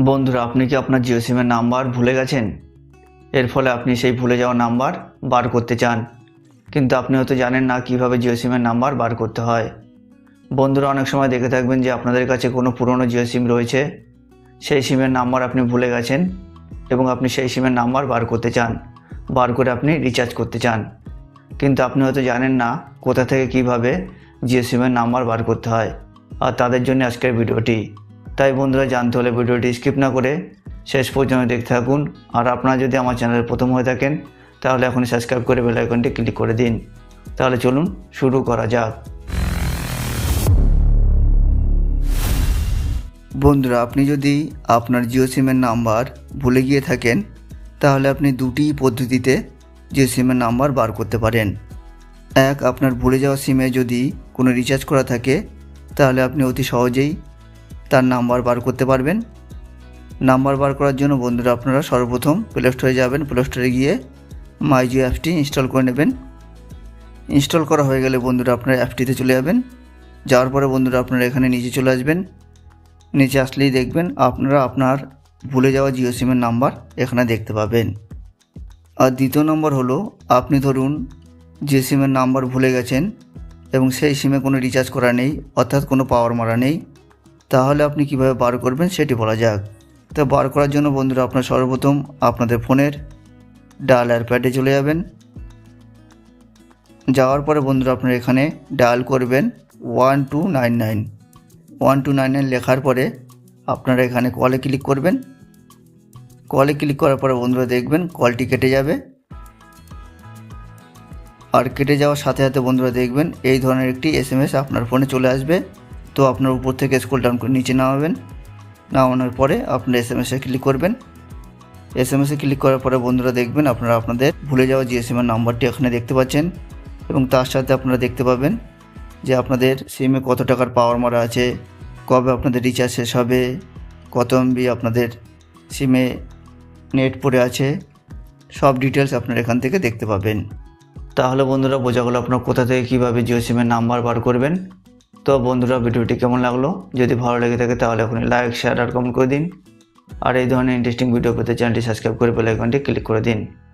বন্ধুরা, আপনি কি আপনার জিও সিমের নাম্বার ভুলে গেছেন? এর ফলে আপনি সেই ভুলে যাওয়া নাম্বার বার করতে চান। কিন্তু আপনি হয়তো জানেন না কীভাবে জিও সিমের নাম্বার বার করতে হয়। বন্ধুরা, অনেক সময় দেখে থাকবেন যে আপনাদের কাছে কোনো পুরনো জিও সিম রয়েছে। সেই সিমের নাম্বার আপনি ভুলে গেছেন এবং আপনি সেই সিমের নাম্বার বার করতে চান। বার করে আপনি রিচার্জ করতে চান। কিন্তু আপনি হয়তো জানেন না কোথা থেকে কীভাবে জিও সিমের নাম্বার বার করতে হয়। আর তাদের জন্য আজকের ভিডিওটি। তাই বন্ধুরা জানতে হলে ভিডিওটি স্কিপ না করে শেষ পর্যন্ত দেখতে থাকুন। আর আপনারা যদি আমার চ্যানেলে প্রথম হয়ে থাকেন, তাহলে এখন সাবস্ক্রাইব করে বেল আইকনটি ক্লিক করে দিন। তাহলে চলুন শুরু করা যাক। বন্ধুরা, আপনি যদি আপনার জিও সিমের নাম্বার ভুলে গিয়ে থাকেন, তাহলে আপনি দুটি পদ্ধতিতে জিও সিমের নাম্বার বার করতে পারেন। এক, আপনার ভুলে যাওয়া সিমে যদি কোনো রিচার্জ করা থাকে, তাহলে আপনি অতি সহজেই তার নাম্বার বার করতে পারবেন। নাম্বার বার করার জন্য বন্ধুরা আপনারা সর্বপ্রথম প্লে স্টোরে যাবেন। প্লে স্টোরে গিয়ে মাই জিও অ্যাপটি ইনস্টল করে নেবেন। ইনস্টল করা হয়ে গেলে বন্ধুরা আপনার অ্যাপটিতে চলে যাবেন। যাওয়ার পরে বন্ধুরা আপনারা এখানে নিচে চলে আসবেন। নিচে আসলেই দেখবেন আপনারা আপনার ভুলে যাওয়া জিও সিমের নাম্বার এখানে দেখতে পাবেন। আর দ্বিতীয় নম্বর হলো, আপনি ধরুন যে সিমের নাম্বার ভুলে গেছেন এবং সেই সিমে কোনো রিচার্জ করা নেই, অর্থাৎ কোনো পাওয়ার মারা নেই। তাহলে আপনি কীভাবে বার করবেন সেটি বলা যাক। তো বার করার জন্য বন্ধুরা আপনার সর্বপ্রথম আপনাদের ফোনের ডায়াল প্যাডে চলে যাবেন। যাওয়ার পরে বন্ধুরা আপনারা এখানে ডায়াল করবেন one two nine nine. One two nine nine লেখার পরে আপনারা এখানে কলে ক্লিক করবেন। কলে ক্লিক করার পরে বন্ধুরা দেখবেন কলটি কেটে যাবে। আর কেটে যাওয়ার সাথে সাথে বন্ধুরা দেখবেন এই ধরনের একটি এস আপনার ফোনে চলে আসবে। তো আপনার উপর থেকে স্কুল ডাউন করে নিচে নামাবেন। নামানোর পরে আপনার এস এম এসে ক্লিক করবেন। এস এম এসে ক্লিক করার পরে বন্ধুরা দেখবেন আপনারা আপনাদের ভুলে যাওয়া জিএসএমের নাম্বারটি এখানে দেখতে পাচ্ছেন এবং তার সাথে আপনারা দেখতে পাবেন যে আপনাদের সিমে কত টাকার পাওয়ার মারা আছে, কবে আপনাদের রিচার্জ শেষ হবে, কত এমবি আপনাদের সিমে নেট পড়ে আছে, সব ডিটেলস আপনারা এখান থেকে দেখতে পাবেন। তাহলে বন্ধুরা বোঝা গেলো আপনার কোথা থেকে কীভাবে জিও সিমের নাম্বার বার করবেন। তো বন্ধুরা, ভিডিওটি কেমন লাগল? যদি ভালো লেগে থাকে তাহলে এখন লাইক শেয়ার আর কমেন্ট করে দিন। আর এই ধরনের ইন্টারেস্টিং ভিডিও পেতে চ্যানেলটি সাবস্ক্রাইব করে বেল আইকনটি ক্লিক করে দিন।